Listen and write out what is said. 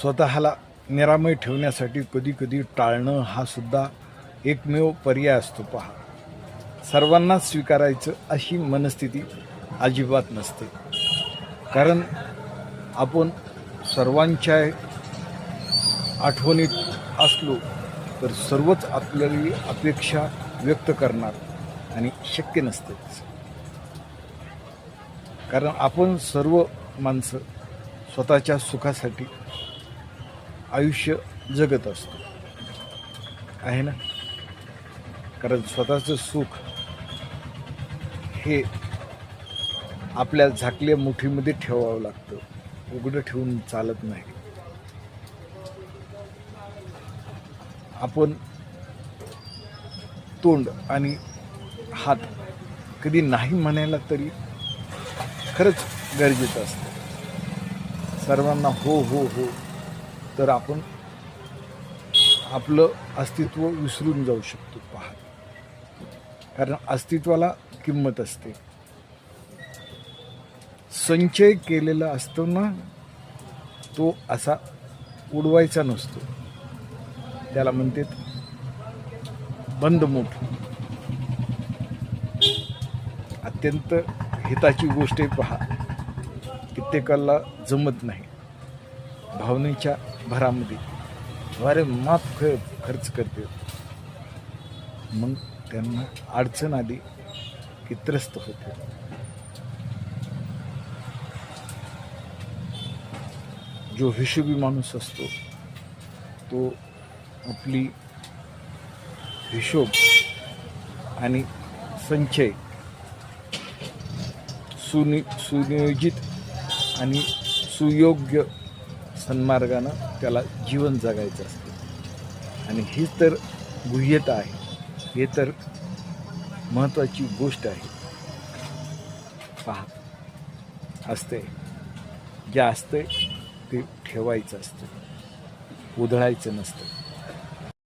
स्वतःला निरामय ठेवण्यासाठी कधी कधी टाळणं हा सुद्धा एकमेव पर्याय असतो पहा. सर्वांनाच स्वीकारायचं अशी मनस्थिती अजिबात नसते. कारण आपण सर्वांच्या आठवणीत असलो तर सर्वच आपल्याली अपेक्षा व्यक्त करणार आणि शक्य नसतेच कारण आपण सर्व माणसं स्वतःच्या सुखासाठी आयुष्य जगत असतो. आहे ना? कारण स्वतःचं सुख हे आपल्या झाकल्या मुठीमध्ये ठेवावं लागतं. उघडं ठेवून चालत नाही. आपण तोंड आणि हात कधी नाही म्हणायला तरी खरंच गरजेचं असतं. सर्वांना हो हो हो तर आपण आपलं अस्तित्व विसरून जाऊ शकतो पहा कारण अस्तित्वाला किंमत असते. संचय केलेला असतो ना तो असा उडवायचा नसतो. त्याला म्हणतात बंदमूठ अत्यंत हिताची गोष्ट आहे पहा. कित्येकाला जमत नाही. भावनेच्या भरामध्ये. वारे माफ ख खर्च करते. मग त्यांना अडचण आली की त्रस्त होते. जो हिशोबी माणूस असतो तो आपली हिशोब आणि संचय सुनि सुनियोजित आणि सुयोग्य सन्मार्गानं त्याला जीवन जगायचं असतं. आणि हीच तर गुह्यता आहे. हे तर महत्त्वाची गोष्ट आहे. पहा. असते जे असते ते ठेवायचं असतं. उधळायचं नसतं.